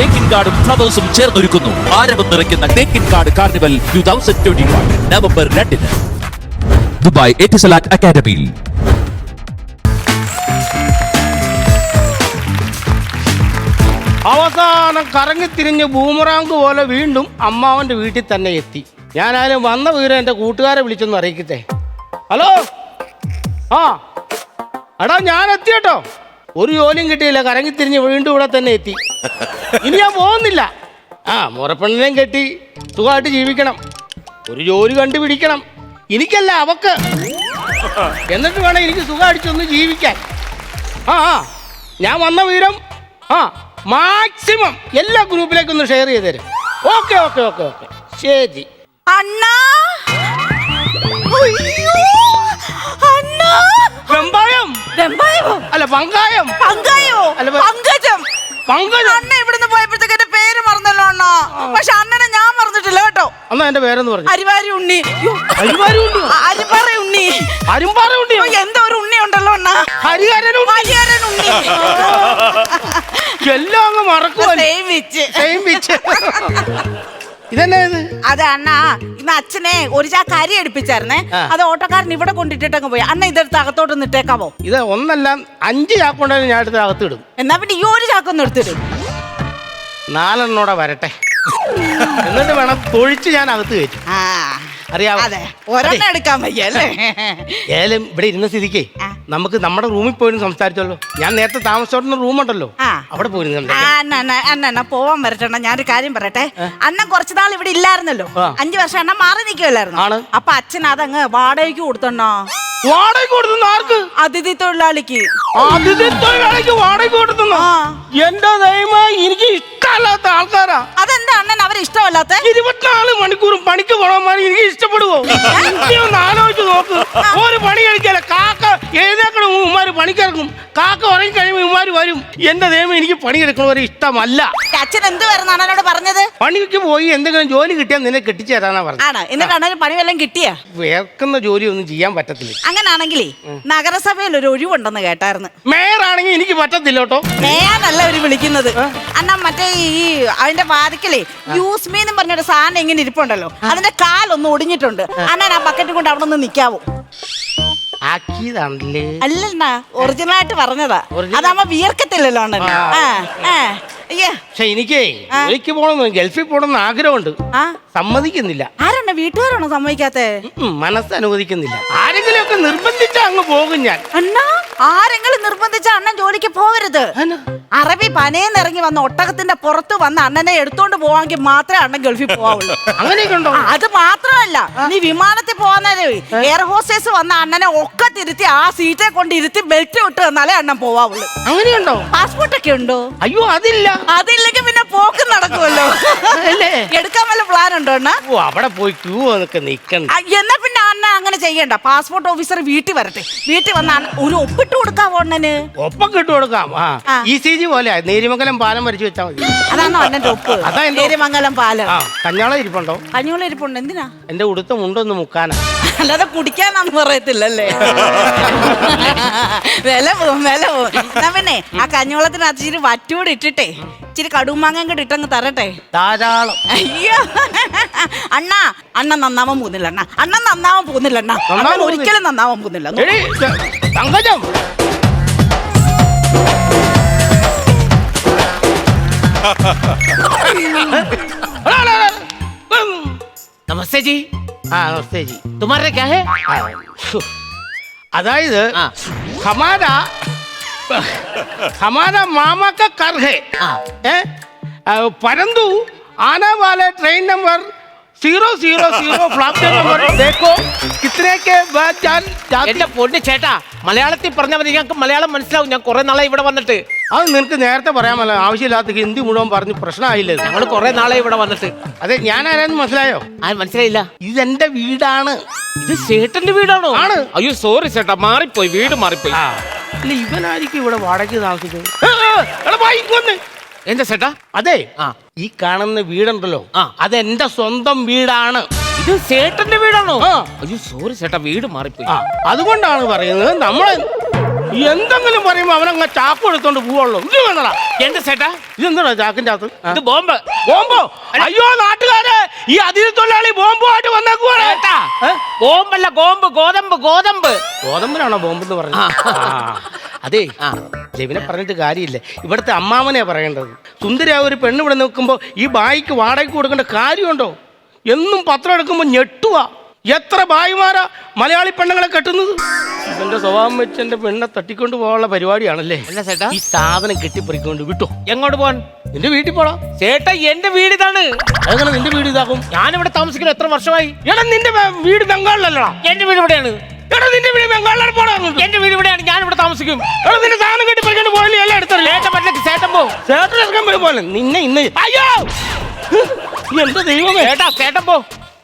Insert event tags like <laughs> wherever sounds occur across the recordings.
തേക്കിൻ കാർഡും ഫ്ലവേഴ്സും ചേർന്നൊരുക്കുന്നു. ആരവം നിറയ്ക്കുന്ന Thekkinkad carnival two thousand twenty one November രണ്ടിന്. ദുബായ് എറ്റിസലാറ്റ് അക്കാദമിയിൽ. അവസാനം കറങ്ങിത്തിരിഞ്ഞ് ബൂമറാങ്ക് പോലെ വീണ്ടും അമ്മാവന്റെ വീട്ടിൽ തന്നെ എത്തി. ഞാനായാലും വന്ന വീരം എന്റെ കൂട്ടുകാരെ വിളിച്ചൊന്ന് അറിയിക്കട്ടെ? ഹലോ? ആ. എടാ ഞാൻ എത്തി കേട്ടോ ഒരു ജോലിയും കിട്ടിയില്ല. കറങ്ങിത്തിരിഞ്ഞ് വീണ്ടും ഇവിടെ തന്നെ എത്തി. ഇനി ഞാൻ പോകുന്നില്ല. ആ മുറപ്പെണ്ണിനെയും കെട്ടി സുഖമായിട്ട് ജീവിക്കണം. ഒരു ജോലി കണ്ടുപിടിക്കണം. എനിക്കല്ല അവക്ക്. എന്നിട്ട് വേണം എനിക്ക് സുഖമടിച്ചൊന്ന് ജീവിക്കാൻ. ആ ആ ഞാൻ വന്ന വീരം ആ മാക്സിമം എല്ലാ ഗ്രൂപ്പിലേക്കും ഒന്ന് ഷെയർ ചെയ്ത് തരും. Okay okay okay okay. ശരി. അണ്ണാ! അണ്ണാ! അല്ല പങ്കായം. പങ്കായോ? അല്ല, പങ്കജം. പങ്കജം. അണ്ണ ഇവിടുന്ന് പോയപ്പോഴത്തേക്ക് എന്റെ പേര് മറന്നല്ലോ അണ്ണ. പക്ഷെ അണ്ണനെ ഞാൻ മറന്നിട്ടില്ല കേട്ടോ. അന്നാ എന്റെ പേരെന്ന് പറഞ്ഞു? അരിവാരി ഉണ്ണി. യ്യോ. അരിവാരി ഉണ്ണി അരിപ്പാറ ഉണ്ണി. അരിമ്പാറ ഉണ്ണി? എന്തോ ഒരു ഉണ്ണി ഉണ്ടല്ലോ അണ്ണ. ഹരിഹരൻ ഉണ്ണി. ഹരിഹരൻ ഉണ്ണി. എല്ലാം അങ്ങ്. സെയിം പിച്ച് <laughs> ഇതെന്നാ ഇത്? അതെ അണ്ണാ ഇന്ന് അച്ഛനെ ഒരു ചാക്ക് അരി എടുപ്പിച്ചായിരുന്നേ. അത് ഓട്ടോക്കാരൻ ഇവിടെ കൊണ്ടിട്ടിട്ടങ്ങ് പോയി. അണ്ണ ഇതെടുത്ത് അകത്തോട്ട് നിട്ടേക്കാവോ ഇത് ഒന്നല്ല അഞ്ച് ചാക്കുണ്ടെങ്കിൽ ഞാൻ എടുത്ത് അകത്തിടും. എന്നാ പിന്നെ ഈ ഒരു ചാക്കൊന്നും എടുത്തിടും. നാലെണ്ണോടെ വരട്ടെ. എന്നിട്ട് വേണം തൊഴിച്ച് ഞാൻ അകത്ത് കയറ്റും. അറിയാവോ? അതെ. ഒരെണ്ണം എടുക്കാൻ വയ്യ അല്ലേ? ഏലം ഇവിടെ ഇരുന്ന സ്ഥിതിക്ക് ആ. നമുക്ക് നമ്മുടെ റൂമിൽ പോയിരുന്നു സംസാരിച്ചല്ലോ ഞാൻ നേരത്തെ താമസിച്ചോട്ടുന്ന റൂമുണ്ടല്ലോ. അവിടെ പോയിരുന്നു പോവാൻ വരട്ടെ ഞാനൊരു കാര്യം പറയട്ടെ. അണ്ണൻ കുറച്ചു നാൾ ഇവിടെ ഇല്ലായിരുന്നല്ലോ. അഞ്ചു വർഷം അണ്ണൻ മാറി നിൽക്കുമല്ലായിരുന്നു അപ്പൊ അച്ഛൻ അതങ്ങ് വാടകയ്ക്ക് കൊടുത്തണ്ണോ. വാടക കൊടുത്തുന്ന ആർക്ക്? അതിഥി തൊഴിലാളിക്ക്. അതിഥി തൊഴിലാളിക്ക് വാടക കൊടുത്തുന്ന. എന്റെ ദൈവമായി എനിക്ക് ഇഷ്ടമല്ലാത്ത ആൾക്കാരാ. അതെന്താ അണ്ണൻ അവരെ ഇഷ്ടമല്ലാത്ത? ഇരുപത്തിനാല് മണിക്കൂറും പണിക്ക് പോകണമാർ എനിക്ക് ഇഷ്ടപ്പെടുവോ? നീ ഒന്ന് ആലോചിച്ച് നോക്ക്. ഒരു പണി കഴിക്കാല കാക്ക ഉറങ്ങി കഴിയുമ്പോൾ ഉമ്മാര് വരും. എന്റെ ദൈവം എനിക്ക് പണിയെടുക്കണവരെ ഇഷ്ടമല്ല. അച്ഛൻ എന്ത് വരുന്നാണ് അണ്ണനോട് പറഞ്ഞത്? പണിക്ക് പോയി എന്തെങ്കിലും ജോലി കിട്ടിയാൽ നിന്നെ കെട്ടിച്ചു തരാന്നാ പറഞ്ഞത്. ആണ്? പണി വല്ലതും കിട്ടിയ? വേർക്കുന്ന ജോലി ഒന്നും ചെയ്യാൻ പറ്റത്തില്ല. അങ്ങനാണെങ്കിലേ നഗരസഭയിൽ ഒരു ഒഴിവുണ്ടെന്ന് കേട്ടായിരുന്നു. മേയറാണെങ്കിൽ എനിക്ക് പറ്റത്തില്ല കേട്ടോ. മേയാനല്ല അവർ വിളിക്കുന്നത്. അണ്ണാ മറ്റേ ഈ അതിന്റെ വാതിക്കലേ യൂസ് മീ എന്ന് പറഞ്ഞൊരു സാധനം ഇങ്ങനെ ഇരിപ്പുണ്ടല്ലോ. അതിന്റെ കാലൊന്ന് ഒടിഞ്ഞിട്ടുണ്ട്. അന്നാ ആ ബക്കറ്റ് കൊണ്ട് അവിടെ ഒന്ന് നിക്കാവോ. ആക്കിയതാണല്ലേ അല്ലണ്ണാ ഒറിജിനൽ ആയിട്ട് പറഞ്ഞതാ? അതാവുമ്പോ വിയർക്കത്തില്ലല്ലോ അണ്ണൻ ആ. ആ പക്ഷെ എനിക്കേ. ജോലിക്ക് പോകണമെന്ന് ഗൾഫിൽ പോകണമെന്ന് ആഗ്രഹമുണ്ട്. സമ്മതിക്കുന്നില്ല. ആരാണ് വീട്ടുകാരാണോ സമ്മതിക്കാത്തെ? മനസ്സ് അനുവദിക്കുന്നില്ല. ആരെങ്കിലും ഒക്കെ നിർബന്ധിച്ചാ അങ്ങ് പോകും ഞാൻ. അണ്ണാ ആരെങ്കിലും നിർബന്ധിച്ച അണ്ണൻ ജോലിക്ക് പോകരുത്? അറബി പനേന്ന് ഇറങ്ങി വന്ന ഒട്ടകത്തിന്റെ പുറത്ത് വന്ന അണ്ണനെ എടുത്തോണ്ട് പോവാങ്കിൽ മാത്രമേ അണ്ണൻ ഗൾഫിൽ പോവാവുള്ളൂ. അങ്ങനെയൊക്കെ ഉണ്ടോ? അത് മാത്രമല്ല നീ വിമാനത്തിൽ പോവാന്നേ എയർ ഹോസ്റ്റേഴ്സ് വന്ന അണ്ണനെ ഒക്കെ തിരുത്തി ആ സീറ്റെ കൊണ്ട് ഇരുത്തി ബെൽറ്റ് വിട്ട് തന്നാലേ അണ്ണൻ പോവാവുള്ളൂ. അങ്ങനെയുണ്ടോ? പാസ്പോർട്ട് ഒക്കെ ഉണ്ടോ? അയ്യോ അതില്ല. അതില്ലെങ്കിൽ പിന്നെ പോക്ക് നടക്കുമല്ലോ. അല്ലേ? എടുക്കാൻ വല്ല പ്ലാൻ ഉണ്ടോ അണ്ണ? ഓ അവിടെ പോയി ക്യൂ അതൊക്കെ നിക്കണ്ട എന്നാ പിന്നെ അണ്ണ അങ്ങനെ ചെയ്യണ്ട. പാസ്പോർട്ട് ഓഫീസർ വീട്ടിൽ വരട്ടെ. വീട്ടിൽ വന്ന ഒരു ഒപ്പിട്ട് കൊടുക്കാവോ അണ്ണന്? ഒപ്പം കിട്ടു കൊടുക്കാം. ആ ആ. ഇ സി ജി പോലെ നേരിമംഗലം പാലം വരച്ചു വെച്ചാൽ മതി. അതാണോ അണ്ണന്റെ ഒപ്പ്? അതാ എന്റെ ഒപ്പ്. നേര്യമംഗലം പാലം. ആ കഞ്ഞാളം ഇരിപ്പുണ്ടോ? കഞ്ഞോളം ഇരിപ്പുണ്ട്. എന്തിനാ? എന്റെ ഉടുത്ത മുണ്ടൊന്ന് മുക്കാനാ. അല്ലാതെ കുടിക്കാനാന്ന് പറയത്തില്ലല്ലേ? വില പോവും വില പോവും. പിന്നെ ആ കഞ്ഞിവെള്ളത്തിനകത്ത് ഇച്ചിരി വറ്റൂടെ ഇട്ടിട്ടെ ഇച്ചിരി കടുമാങ്ങ കൂടെ ഇട്ടങ്ങ് തരട്ടെ? ധാരാളം. അയ്യോ. അണ്ണ അണ്ണ നന്നാവാൻ പോകുന്നില്ല അണ്ണ. അണ്ണ നന്നാവാൻ പോകുന്നില്ല അണ്ണ. അണ്ണൻ ഒരിക്കലും നന്നാവാൻ പോകുന്നില്ല. തങ്കജം. നമസ്തേ ജി हाँ नमस्ते जी तुम्हारे क्या है ആ, ശ്ശോ. അതായത് ആ. ഹമാര ഹമാര മാമ का कर है ആ. ഏ? ആ, परंतु आने वाले train number zero zero zero platform number ദേക്കോ കിത്രയൊക്കെ എന്റെ പൊണ്ണി ചേട്ടാ മലയാളത്തിൽ പറഞ്ഞ മതി. ഞങ്ങൾക്ക് മലയാളം മനസ്സിലാവും. ഞാൻ കുറെ നാളെ ഇവിടെ വന്നിട്ട്. അത് നിനക്ക് നേരത്തെ പറയാമല്ലോ. ആവശ്യമില്ലാത്ത ഹിന്ദി മുഴുവൻ പറഞ്ഞ് പ്രശ്നമായില്ലേ ഞങ്ങൾ കുറെ നാളെ ഇവിടെ വന്നിട്ട്. അതെ ഞാൻ ആരാന്ന് മനസ്സിലായോ? ആ മനസ്സിലായില്ല. എന്റെ വീടാണ്. ഇത് ചേട്ടന്റെ വീടാണോ? ആണ്. അയ്യോ സോറി ചേട്ടാ മാറിപ്പോയി വീട് മാറിപ്പോയി. ഇല്ല ഇവനായിരിക്കും ഇവിടെ വാടകയ്ക്ക് താമസിക്കുന്നത്. എന്താ ചേട്ടാ? അതെ. ആ. ഈ കാണുന്ന വീടുണ്ടല്ലോ. ആ. അതെന്റെ സ്വന്തം വീടാണ്. ഇത് ചേട്ടന്റെ വീടാണോ. അയ്യോ സോറി ചേട്ടാ വീട് മാറിപ്പോയി. ആ. അതുകൊണ്ടാണ് പറയുന്നത് നമ്മളെ എന്തെങ്കിലും പറയുമ്പോ അവനങ്ങ് ചാക്ക് എടുത്തോണ്ട് പോവുള്ളൂ. ഇത് വേണടാ. എന്താ ചേട്ടാ? ഇതെന്താണോ ചാക്കിന്റെ അകത്ത്? ഇത് ബോംബ്. ബോംബോ? അയ്യോ നാട്ടുകാരെ ഈ അതിഥി തൊഴിലാളി ബോംബുമായിട്ട് വന്നേക്കുവാണ്. ചേട്ടാ ബോംബല്ല ഗോമ്പ് ഗോതമ്പ് ഗോതമ്പ്. ഗോതമ്പിനാണോ ബോംബ് എന്ന് പറഞ്ഞത്. അതേ ജെവിനെ പറഞ്ഞിട്ട് കാര്യമില്ല. ഇവിടുത്തെ അമ്മാവനെയാ പറയേണ്ടത്. സുന്ദരിയായ ഒരു പെണ്ണ് ഇവിടെ നിൽക്കുമ്പോൾ ഈ ബായിക്ക് വാടകയ്ക്ക് കൊടുക്കേണ്ട കാര്യമുണ്ടോ? എന്നും പത്രം എടുക്കുമ്പോൾ ഞെട്ടുക എത്ര ബായിമാരാ മലയാളി പെണ്ണുങ്ങളെ കെട്ടുന്നത്? എന്റെ സ്വഭാവം വെച്ച് എന്റെ പെണ്ണെ തട്ടിക്കൊണ്ട് പോകാനുള്ള പരിപാടിയാണല്ലേ? അല്ല ചേട്ടാ. ഈ സാധനം കെട്ടിപ്പറിക്കൊണ്ട് വിട്ടോ. എങ്ങോട്ട് പോകാൻ നിന്റെ വീട്ടിൽ പോടാ. ചേട്ടാ എന്റെ വീട് ഇതാണ്. അതങ്ങനെ നിന്റെ വീട് ഇതാക്കും ഞാനിവിടെ താമസിക്കുന്ന എത്ര വർഷമായി? എടാ നിന്റെ വീട് ബംഗാളിലല്ലടാ. എന്റെ വീട് ഇവിടെയാണ്. എടാ നിന്റെ വീട് ബംഗാളിലാണ് പോടാ അങ്ങോട്ട്. എന്റെ വീട് ഇവിടെയാണ് ഞാൻ ഇവിടെ താമസിക്കും എടാ നിന്റെ സാധനം കെട്ടിപ്പറിക്കൊണ്ട് പോയാലേ എല്ലാം എടുത്തറിയാം ചേട്ടൻ പറ്റില്ല ചേട്ടൻ പോ ചേട്ടൻ പോലെ നിന്നെ ഇന്ന് അയ്യോ എന്റെ ദൈവമേ ചേട്ടാ ചേട്ടൻ പോ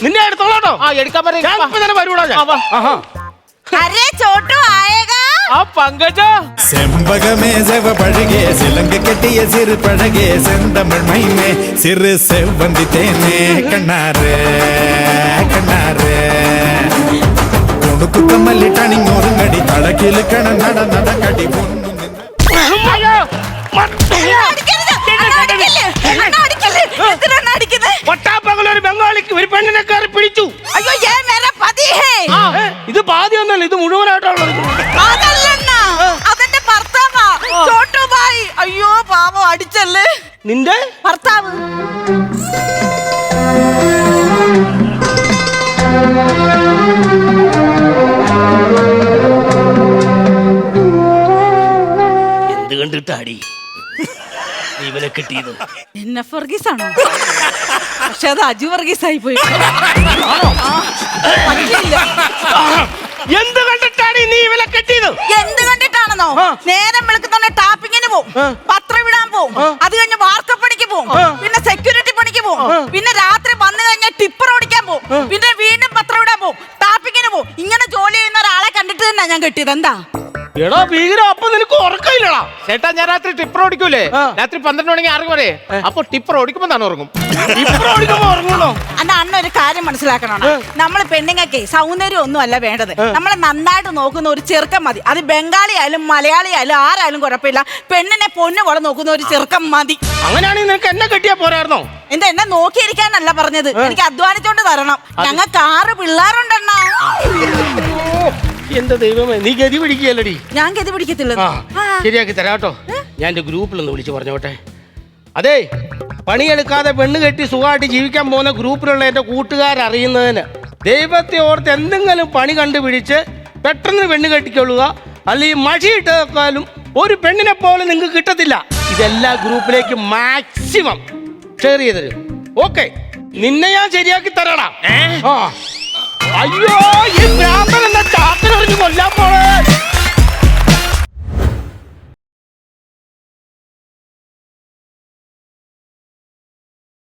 നിന്നെ എടുത്തോളാട്ടോ ആ എടുക്കാൻ ഞാൻ പറയാം ഇപ്പൊ തന്നെ വരൂടാ ഞാൻ. ആ, വാ. ആഹാ. അരേ ചോട്ടു ആയേഗാ ആ പങ്കജ செம்பகமே செவ பழகே சிலங்கு கெட்டிய சிறு பழகே செந்தமிழ் மைமே சிறு செவ்வந்தி தேனே கண்ணாரு கண்ணாரு അണ്ണാ അടിക്കല്ലേ? അണ്ണാ അടിക്കല്ലേ? എന്തിനാണ് അടിക്കുന്നത് ഒട്ടാപ്പകൽ ഒരു ബംഗാളിക്ക് ഒരു പെണ്ണിനെ കയറി പിടിച്ചു. അയ്യോ ഏ മേര പതി ഹേ ഇത് പാതി ഒന്നല്ല ഇത് മുഴുവനായിട്ടുള്ളത് അതെന്റെ ഭർത്താവാ. ചോട്ടു അയ്യോ പാവം അടിച്ചല്ലേ? നിന്റെ? ഭർത്താവ്. എന്ത് കണ്ടിട്ടാടി? നീ ഇവനെ കിട്ടിയത്. എന്നെ വർഗീസ് ആണോ പക്ഷെ അത് അജു വർഗീസ് ആയി പോയി. പറ്റില്ല. എന്ത് കണ്ടിട്ടാടി നീ ഇവനെ കെട്ടിയത്? എന്ത് കണ്ടിട്ടാണെന്നോ. നേരം വെളുക്കുന്നോണ്ട് ടാപ്പിങ്ങിന് പോവും. പത്രം വിടാൻ പോവും. അത് കഴിഞ്ഞ് വാർക്കപ്പണിക്ക് പോവും. പിന്നെ സെക്യൂരിറ്റി പണിക്ക് പോവും. പിന്നെ രാത്രി വന്നു കഴിഞ്ഞാൽ ടിപ്പർ ഓടിക്കാൻ പോവും. പിന്നെ വീണ്ടും പത്രം വിടാൻ പോവും ടാപ്പിങ്ങിന് പോവും ഇങ്ങനെ ജോലി ചെയ്യുന്ന ഒരാളെ കണ്ടിട്ട് എന്താ എടാ ഭീകര അപ്പൊ നിനക്ക് ഉറക്കമില്ലടാ. ചേട്ടാ ഞാൻ രാത്രി ടിപ്പർ ഓടിക്കൂലേ? രാത്രി പന്ത്രണ്ട് മണിക്ക് ആറ് വരെ അപ്പൊ ടിപ്പർ ഓടിക്കുമ്പോ തന്നെ ഉറങ്ങും? ടിപ്പർ ഓടിക്കുമ്പോ ഉറങ്ങണോ അന്ന അണ്ണ ഒരു കാര്യം മനസ്സിലാക്കണം നമ്മൾ പെണ്ണുങ്ങൾക്ക് സൗന്ദര്യം ഒന്നും അല്ല വേണ്ടത്. നമ്മളെ നന്നായിട്ട് നോക്കുന്ന ഒരു ചെറുക്കം മതി. അത് ബംഗാളി ആയാലും മലയാളി ആയാലും ആരായാലും കുഴപ്പമില്ല. പെണ്ണിനെ പൊന്നു പോലെ നോക്കുന്ന ഒരു ചെറുക്കം മതി. അങ്ങനെയാണെങ്കിൽ നിനക്ക് എന്നെ കെട്ടിയാ പോരായിരുന്നോ? എന്താ എന്നെ നോക്കിയിരിക്കാനല്ല പറഞ്ഞത്. എനിക്ക് അധ്വാനിച്ചോണ്ട് തരണം. ഞങ്ങൾക്ക് ആറ് പിള്ളേരുണ്ടെണ്ണ. എന്റെ ദൈവമേ നീ ഗതി പിടിക്കുകയല്ലടി. ഞാൻ ഗതി പിടിക്കത്തില്ല ആ ശരിയാക്കി തരാട്ടോ ഞാൻ എന്റെ ഗ്രൂപ്പിൽ ഒന്ന് വിളിച്ചു പറഞ്ഞോട്ടെ. അതെ പണിയെടുക്കാതെ പെണ്ണ് കെട്ടി സുഖമായിട്ട് ജീവിക്കാൻ പോകുന്ന ഗ്രൂപ്പിലുള്ള എന്റെ കൂട്ടുകാരറിയുന്നതിന് ദൈവത്തെ ഓർത്ത് എന്തെങ്കിലും പണി കണ്ടുപിടിച്ച് പെട്ടെന്ന് പെണ്ണ് കെട്ടിക്കൊള്ളുക അല്ലെങ്കിൽ മഷിയിട്ട് വെക്കാലും ഒരു പെണ്ണിനെ പോലെ നിങ്ങൾക്ക് കിട്ടത്തില്ല. ഇതെല്ലാ ഗ്രൂപ്പിലേക്ക് മാക്സിമം. ഷെയർ ചെയ്ത് തരും. ഓക്കെ നിന്നെ ഞാൻ ശരിയാക്കി തരാടാ. ആ. അയ്യോ ഈ ഭ്രാന്തൻ എന്നെ ചാത്തനറിഞ്ഞ് കൊല്ലാൻ പോണേ.